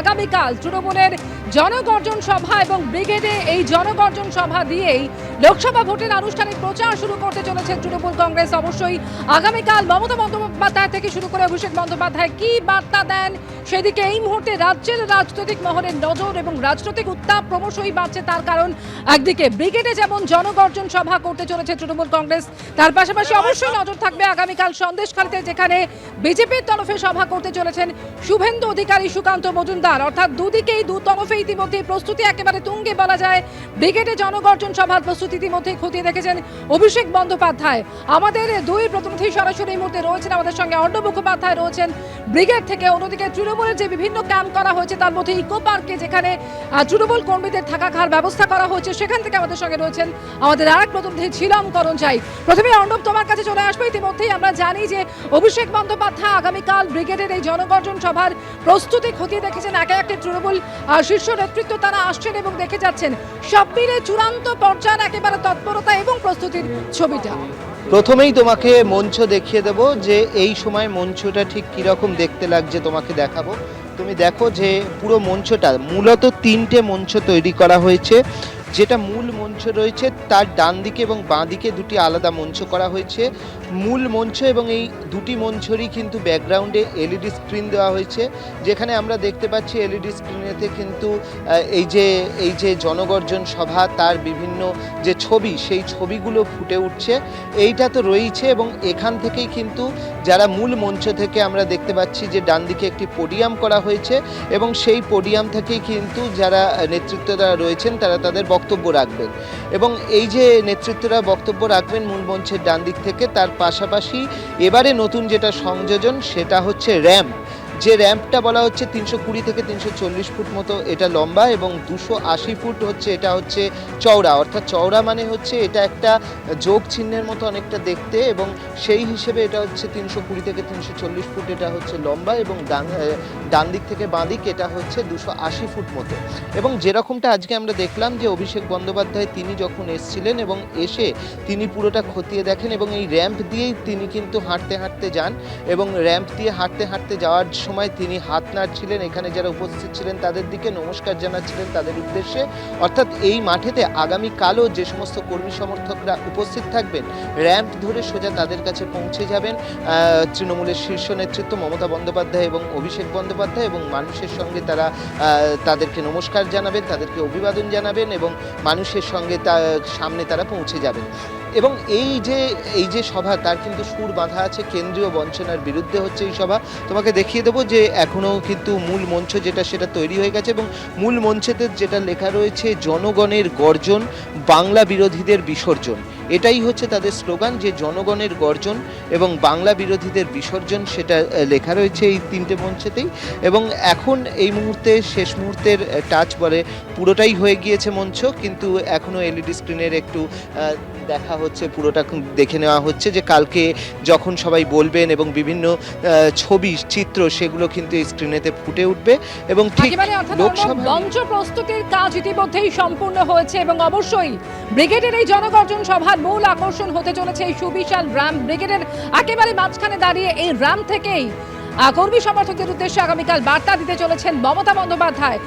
আগামীকাল তৃণমূলের জনগর্জন সভা এবং ব্রিগেডে এই জনগর্জন সভা দিয়েই লোকসভা ভোটের আনুষ্ঠানিক প্রচার শুরু করতে চলেছে তৃণমূল কংগ্রেস। অবশ্যই আগামীকাল মমতা বন্দ্যোপাধ্যায় থেকে শুরু করে অভিষেক বন্দ্যোপাধ্যায় কি বার্তা দেন? সেদিকে এই মুহূর্তে রাজ্যের রাজনৈতিক মহলের নজর এবং রাজনৈতিক উত্তাপ ক্রমশই বাড়ছে তার কারণ একদিকে ব্রিগেডে যেমন জনগর্জন সভা করতে চলেছে তৃণমূল কংগ্রেস, তার পাশাপাশি অবশ্যই নজর থাকবে আগামীকাল সন্দেশখালীতে যেখানে বিজেপির তরফে সভা করতে চলেছেন শুভেন্দু অধিকারী সুকান্ত মজুমদার। অর্থাৎ দুদিকেই দু তরফে ইতিমধ্যে প্রস্তুতি একেবারে তুঙ্গে বলা যায়। ব্রিগেডে জনগর্জন সভার প্রস্তুতি ইতিমধ্যে খতিয়ে দেখেছেন অভিষেক বন্দ্যোপাধ্যায়। আমাদের দুই প্রতিনিধি সরাসরি মুহূর্তে রয়েছেন। আমাদের সঙ্গে অর্ণব মুখোপাধ্যায় রয়েছেন। ব্রিগেড থেকে অন্যদিকে তৃণমূলের যে বিভিন্ন ক্যাম্প করা হয়েছে, তার মধ্যে ইকো পার্কে যেখানে তৃণমূল কর্মীদের থাকা খাওয়ার ব্যবস্থা করা হয়েছে, সেখান থেকে আমাদের সঙ্গে রয়েছেন আমাদের আর এক প্রতিনিধি ছিলাম করণ চাই প্রথমে অর্ণব, তোমার কাছে চলে আসব। ইতিমধ্যেই আমরা জানি যে অভিষেক বন্দ্যোপাধ্যায় আগামীকাল ব্রিগেডের এই জনগর্জন সভার প্রস্তুতি খতিয়ে দেখেছেন একে একে তৃণমূল শীর্ষ নেতৃত্ব তারা আসছেন এবং দেখে যাচ্ছেন। সব মিলে চূড়ান্ত পর্যায়ের একেবারে তৎপরতা এবং প্রস্তুতির ছবিটা। প্রথমেই তোমাকে মঞ্চ দেখিয়ে দেব যে এই সময় মঞ্চটা ঠিক কীরকম দেখতে লাগছে, তোমাকে দেখাবো। তুমি দেখো যে পুরো মঞ্চটা, মূলত তিনটে মঞ্চ তৈরি করা হয়েছে। যেটা মূল মঞ্চ রয়েছে, তার ডান দিকে এবং বাঁ দিকে দুটি আলাদা মঞ্চ করা হয়েছে। মূল মঞ্চ এবং এই দুটি মঞ্চরই কিন্তু ব্যাকগ্রাউন্ডে এলইডি স্ক্রিন দেওয়া হয়েছে। যেখানে আমরা দেখতে পাচ্ছি এলইডি স্ক্রিনেতে কিন্তু এই যে এই যে জনগর্জন সভা, তার বিভিন্ন যে ছবি, সেই ছবিগুলো ফুটে উঠছে। এইটা তো রয়েছে এবং এখান থেকেই কিন্তু যারা মূল মঞ্চ থেকে আমরা দেখতে পাচ্ছি যে ডান দিকে একটি পোডিয়াম করা হয়েছে এবং সেই পোডিয়াম থেকেই কিন্তু যারা নেতৃত্বরা রয়েছেন, তারা তাদের বক্তব্য রাখবেন। এবং এই যে নেতৃত্বরা বক্তব্য রাখবেন মূল মঞ্চের ডান দিক থেকে, তার পাশাপাশি এবারে নতুন যেটা সংযোজন, সেটা হচ্ছে র্যাম্প। যে র্যাম্পটা বলা হচ্ছে তিনশো কুড়ি থেকে তিনশো চল্লিশ ফুট মতো এটা লম্বা এবং দুশো আশি ফুট হচ্ছে এটা হচ্ছে চওড়া। অর্থাৎ চওড়া মানে হচ্ছে এটা একটা যোগ চিহ্নের মতো অনেকটা দেখতে এবং সেই হিসেবে এটা হচ্ছে তিনশো কুড়ি থেকে তিনশো চল্লিশ ফুট এটা হচ্ছে লম্বা এবং ডান ডান দিক থেকে বাঁ দিক এটা হচ্ছে দুশো আশি ফুট মতো। এবং যেরকমটা আজকে আমরা দেখলাম যে অভিষেক বন্দ্যোপাধ্যায় তিনি যখন এসছিলেন এবং এসে তিনি পুরোটা খতিয়ে দেখেন এবং এই র্যাম্প দিয়েই তিনি কিন্তু হাঁটতে হাঁটতে যান এবং র্যাম্প দিয়ে হাঁটতে হাঁটতে যাওয়ার সময় তিনি হাত নাড়ছিলেন, এখানে যারা উপস্থিত ছিলেন তাদের দিকে নমস্কার জানাচ্ছিলেন তাদের উদ্দেশ্যে। অর্থাৎ এই মাঠেতে আগামীকালও যে সমস্ত কর্মী সমর্থকরা উপস্থিত থাকবেন, র্যাম্প ধরে সোজা তাদের কাছে পৌঁছে যাবেন। তৃণমূলের শীর্ষ নেতৃত্ব মমতা বন্দ্যোপাধ্যায় এবং অভিষেক বন্দ্যোপাধ্যায় এবং মানুষের সঙ্গে তারা তাদেরকে নমস্কার জানাবেন, তাদেরকে অভিবাদন জানাবেন এবং মানুষের সঙ্গে তা, সামনে তারা পৌঁছে যাবেন। এবং এই যে এই যে সভা, তার কিন্তু সুর বাঁধা আছে কেন্দ্রীয় বঞ্চনার বিরুদ্ধে হচ্ছে এই সভা। তোমাকে দেখিয়ে দেবো যে এখনও কিন্তু মূল মঞ্চ যেটা, সেটা তৈরি হয়ে গেছে এবং মূল মঞ্চেতে যেটা লেখা রয়েছে, জনগণের গর্জন, বাংলা বিরোধীদের বিসর্জন। এটাই হচ্ছে তাদের স্লোগান যে জনগণের গর্জন এবং বাংলা বিরোধীদের বিসর্জন, সেটা লেখা রয়েছে এই তিনটে মঞ্চেতেই। এবং এখন এই মুহূর্তে, শেষ মুহূর্তের টাচ বলে, পুরোটাই হয়ে গিয়েছে মঞ্চ, কিন্তু এখনও এলইডি স্ক্রিনের একটু দেখা হচ্ছে পুরোটা দেখে নেওয়া হচ্ছে যে কালকে যখন সবাই বলবেন এবং বিভিন্ন ছবি চিত্র সেগুলো কিন্তু স্ক্রিনেতে ফুটে উঠবে এবং ঠিক মঞ্চ প্রস্তুতির কাজ ইতিমধ্যেই সম্পূর্ণ হয়েছে এবং অবশ্যই ব্রিগেডের এই জনগর্জন সভার মূল আকর্ষণ হতে চলেছে এই সুবিশাল র্যাম। ব্রিগেডের একেবারে মাঝখানে দাঁড়িয়ে এই র্যাম থেকেই কর্মী সমর্থকদের উদ্দেশ্যে আগামীকাল বার্তা দিতে চলেছেন মমতা বন্দ্যোপাধ্যায়।